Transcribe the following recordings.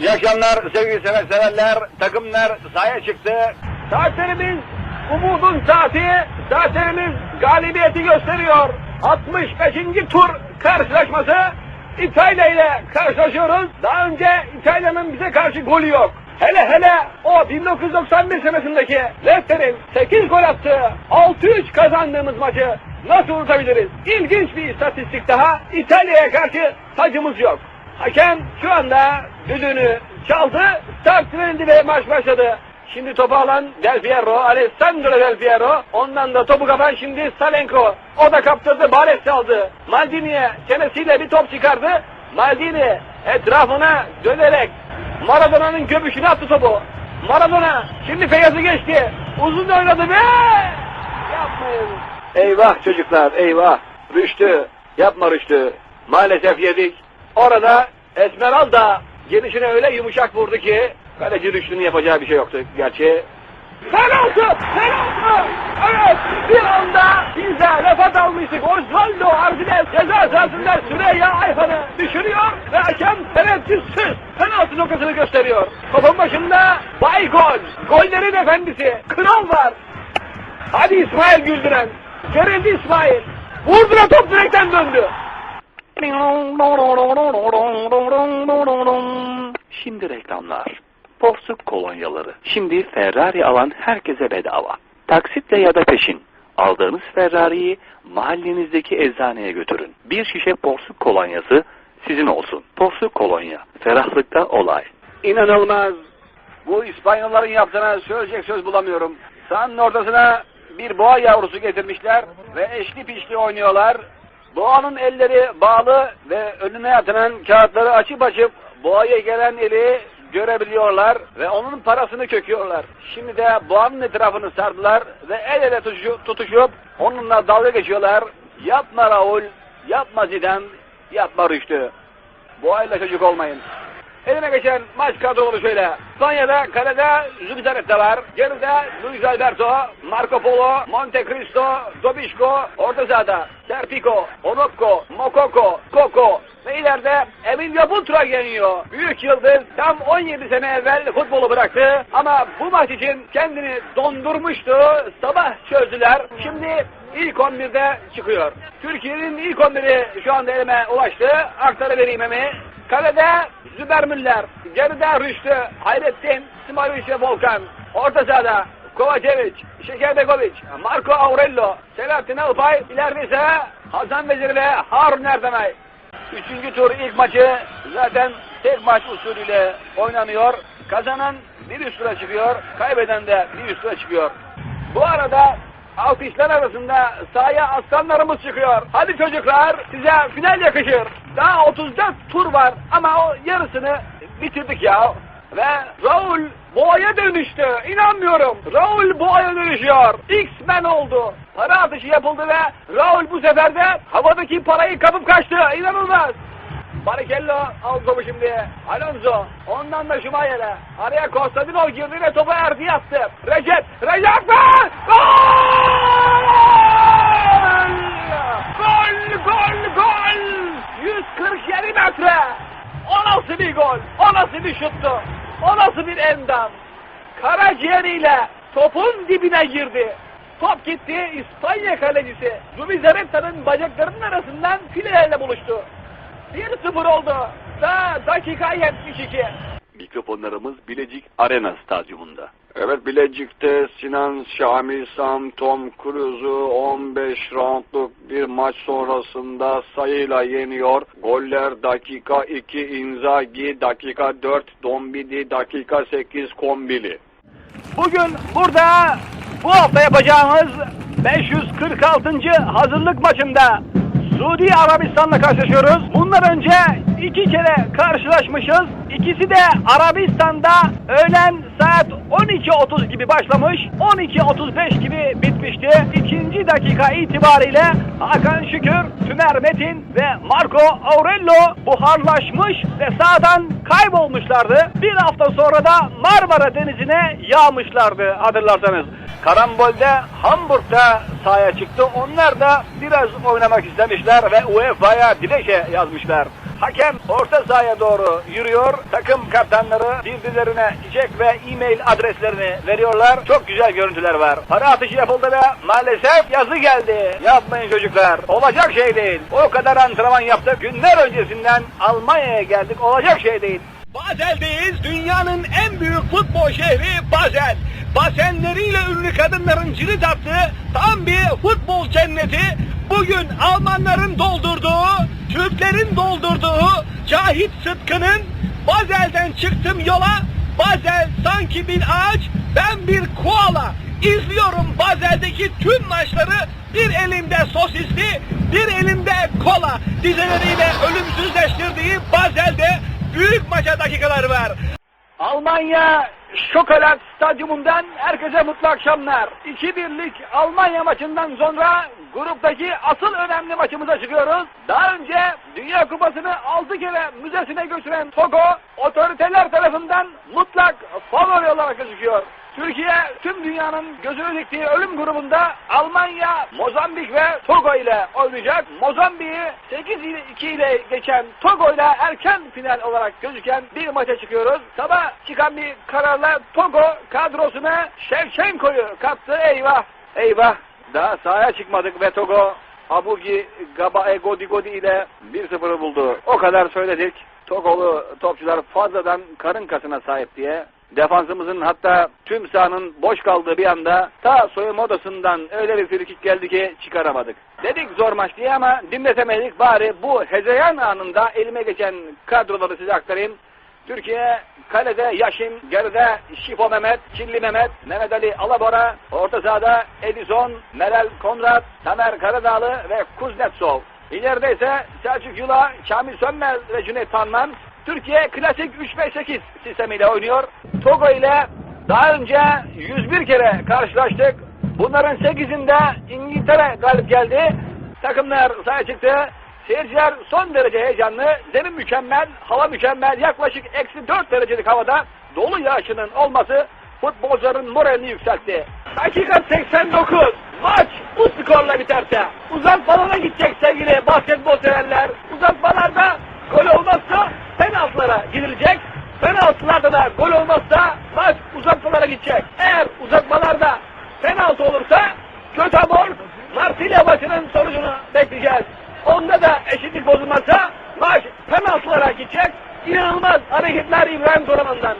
İyi akşamlar sevgili sever severler. Takımlar sahaya çıktı. Saatlerimiz umudun saati. Saatlerimiz galibiyeti gösteriyor. 65. tur karşılaşması. İtalya ile karşılaşıyoruz. Daha önce İtalya'nın bize karşı golü yok. Hele hele o 1991 senesindeki Leicester'in 8 gol attığı 6-3 kazandığımız maçı nasıl unutabiliriz? İlginç bir istatistik daha. İtalya'ya karşı tacımız yok. Hakem şu anda düdüğünü çaldı, start verildi ve maç başladı. Şimdi topu alan Del Piero, Alessandro Del Piero. Ondan da topu kapan şimdi Salenko. O da kaptırdı, Bales aldı. Maldini'ye çenesiyle bir top çıkardı. Maldini etrafına dönerek Maradona'nın göbüşüne attı topu. Maradona şimdi Feyyaz'ı geçti. Uzun oynadı be! Yapmayın. Eyvah çocuklar eyvah. Rüştü. Yapma Rüştü. Maalesef yedik. Orada Esmeralda gelişine öyle yumuşak vurdu ki kaleci Rüştü'nün yapacağı bir şey yoktu gerçi. Penaltı! Penaltı! Evet! Bir anda bize lafat almıştık. Osvaldo Ardiles ceza sahasında Süreyya Ayhan'ı düşürüyor ve hakem tereddütsüz penaltı noktasını gösteriyor. Topun başında Bay Gol. Gollerin efendisi. Kral var. Hadi İsmail Güldüren. Gerildi İsmail. Vurdu ve top direkten döndü. Şimdi reklamlar. Porsuk kolonyaları. Şimdi Ferrari alan herkese bedava. Taksitle ya da peşin. Aldığınız Ferrari'yi mahallenizdeki eczaneye götürün. Bir şişe porsuk kolonyası sizin olsun. Porsuk kolonya. Ferahlıkta olay. İnanılmaz. Bu İspanyolların yaptığına söyleyecek söz bulamıyorum. Sahanın ortasına bir boğa yavrusu getirmişler ve eşli pişli oynuyorlar. Boğanın elleri bağlı ve önüne atılan kağıtları açıp açıp boğaya gelen eli görebiliyorlar ve onun parasını köküyorlar. Şimdi de boğanın etrafını sardılar ve el ele tutuşup, tutuşup onunla dalga geçiyorlar. Yapma Raul, yapma Zidane, yapma Rüştü. Boğayla çocuk olmayın. Elime geçen maç kadroları şöyle. Spanya'da kalede Zubizarreta var. Geride Luis Alberto, Marco Polo, Monte Cristo, Dobişko, orta sahada Serpico, Onopko, Mokoko, Koko ve ileride Emilio Butra geliyor. Büyük yıldız tam 17 sene evvel futbolu bıraktı ama bu maç için kendini dondurmuştu. Sabah çözdüler. Şimdi ilk 11'de çıkıyor. Türkiye'nin ilk 11'i şu anda elime ulaştı. Aktarı vereyim mi? Kalede Züber Müller, geride Rüştü, Hayrettin, Simovic ve Volkan. Orta sahada Kovacevic, Şekerbegovic, Marco Aurello, Selahattin Alpay, ileride ise Hasan Vezir ve Harun Erdemay. Üçüncü tur ilk maçı zaten tek maç usulüyle oynanıyor. Kazanan bir üst çıkıyor, kaybeden de bir üst çıkıyor. Bu arada alkışlar arasında sahaya aslanlarımız çıkıyor. Hadi çocuklar size final yakışır. Daha 34 tur var ama o yarısını bitirdik ya. Ve Raul boğaya dönüştü. İnanmıyorum. Raul boğaya dönüşüyor. X-Men oldu. Para atışı yapıldı ve Raul bu sefer de havadaki parayı kapıp kaçtı. İnanılmaz. Barrichello al topu şimdi. Alonso. Ondan da Schumacher'e. Araya Konstantinov girdi ve topu Erdi attı. Recep. Recep be! Gol! Gol! Gol! Gol! 147 metre! O nasıl bir gol? O nasıl bir şuttu? O nasıl bir endam? Karaciğeriyle topun dibine girdi. Top gitti İspanya kalecisi Zubizarreta'nın bacaklarının arasından filelerle buluştu. 1-0 oldu. Daha dakika 72. Mikrofonlarımız Bilecik Arena Stadyumunda. Evet Bilecik'te Sinan Şamil Sam Tom Cruise'u 15 roundluk bir maç sonrasında sayıyla yeniyor. Goller dakika 2 Inzaghi, dakika 4 Dombili, dakika 8 Kombili. Bugün burada bu hafta yapacağımız 546. hazırlık maçında Suudi Arabistan'la karşılaşıyoruz. Bundan önce iki kere karşılaşmışız. İkisi de Arabistan'da öğlen saat 12.30 gibi başlamış, 12.35 gibi bitmişti. İkinci dakika itibariyle Hakan Şükür, Tümer Metin ve Marco Aurelio buharlaşmış ve sahadan kaybolmuşlardı. Bir hafta sonra da Marmara Denizi'ne yağmışlardı hatırlarsanız. Karambol'de Hamburg'da sahaya çıktı. Onlar da biraz oynamak istemişler ve UEFA'ya dilekçe yazmışlar. Hakem orta sahaya doğru yürüyor. Takım kaptanları birbirlerine çiçek ve e-mail adreslerini veriyorlar. Çok güzel görüntüler var. Para atışı yapıldı ve maalesef yazı geldi. Yapmayın çocuklar. Olacak şey değil. O kadar antrenman yaptık. Günler öncesinden Almanya'ya geldik. Olacak şey değil. Bazel'deyiz. Dünyanın en büyük futbol şehri Bazel. Basenleriyle ünlü kadınların cirit attığı tam bir futbol cenneti. Bugün Almanların doldurduğu, Türklerin doldurduğu Cahit Sıtkı'nın Bazel'den çıktım yola. Bazel sanki bir ağaç, ben bir koala. İzliyorum Bazel'deki tüm maçları. Bir elimde sosisli, bir elimde kola. Dizeleriyle ölümsüzleştirdiği Bazel'de büyük maça dakikalar var. Almanya Şokolat Stadyumundan herkese mutlu akşamlar. 2-1'lik Almanya maçından sonra gruptaki asıl önemli maçımıza çıkıyoruz. Daha önce Dünya Kupası'nı 6 kere müzesine götüren Togo otoriteler tarafından mutlak favori olarak gözüküyor. Türkiye tüm dünyanın gözünü diktiği ölüm grubunda Almanya, Mozambik ve Togo ile oynayacak. Mozambik'i 8 ile 2 ile geçen Togo ile erken final olarak gözüken bir maça çıkıyoruz. Sabah çıkan bir kararla Togo kadrosuna Şevçenko'yu kattı. Eyvah, eyvah. Daha sahaya çıkmadık ve Togo Abugi Gabae Godi Godi ile 1-0'ı buldu. O kadar söyledik. Togolu topçular fazladan karın kasına sahip diye. Defansımızın hatta tüm sahanın boş kaldığı bir anda ta soyunma odasından öyle bir frikik geldi ki çıkaramadık. Dedik zor maç diye ama dinletemedik bari bu hezeyan anında elime geçen kadroları size aktarayım. Türkiye kalede Yaşin, geride Şifo Mehmet, Çilli Mehmet, Mehmet Ali Alabora, orta sahada Edison, Meral Konrad, Tamer Karadağlı ve Kuznetsov. İleride ise Selçuk Yula, Kamil Sönmez ve Cüneyt Tanman. Türkiye klasik 3-5-8 sistemiyle oynuyor. Togo ile daha önce 101 kere karşılaştık. Bunların 8'inde İngiltere galip geldi. Takımlar sahaya çıktı. Seyirciler son derece heyecanlı. Zemin mükemmel, hava mükemmel. Yaklaşık eksi 4 derecelik havada dolu yağışının olması futbolcuların moralini yükseltti. Dakika 89. Maç bu skorla biterse uzatmalara gidecek sevgili basketbol severler. Uzatmalarda gol gidilecek. Penaltılarda da gol olmazsa maç uzatmalara gidecek. Eğer uzatmalarda penaltı olursa Göteborg Marsilya maçının sonucunu bekleyeceğiz. Onda da eşitlik bozulmazsa maç penaltılara gidecek. İnanılmaz hareketler İbrahim Toraman'dan.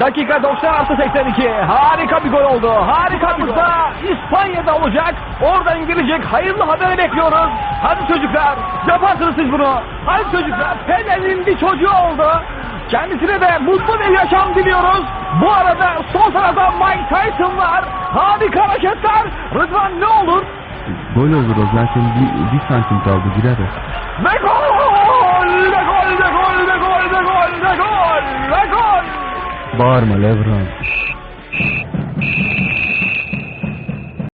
Dakika 90 artı 82. Harika bir gol oldu. Harika bir da İspanya'da olacak. Oradan gelecek hayırlı haberi bekliyoruz. Hadi çocuklar yaparsınız siz bunu. Hadi çocuklar Pelé'nin bir çocuğu oldu. Kendisine de mutlu bir yaşam diliyoruz. Bu arada sol tarafta Mike Tyson var. Harika hareketler. Rıdvan ne olur? Gol olur o zaten bir, bir santim kaldı girer. Ve gol! Bağırma Levran.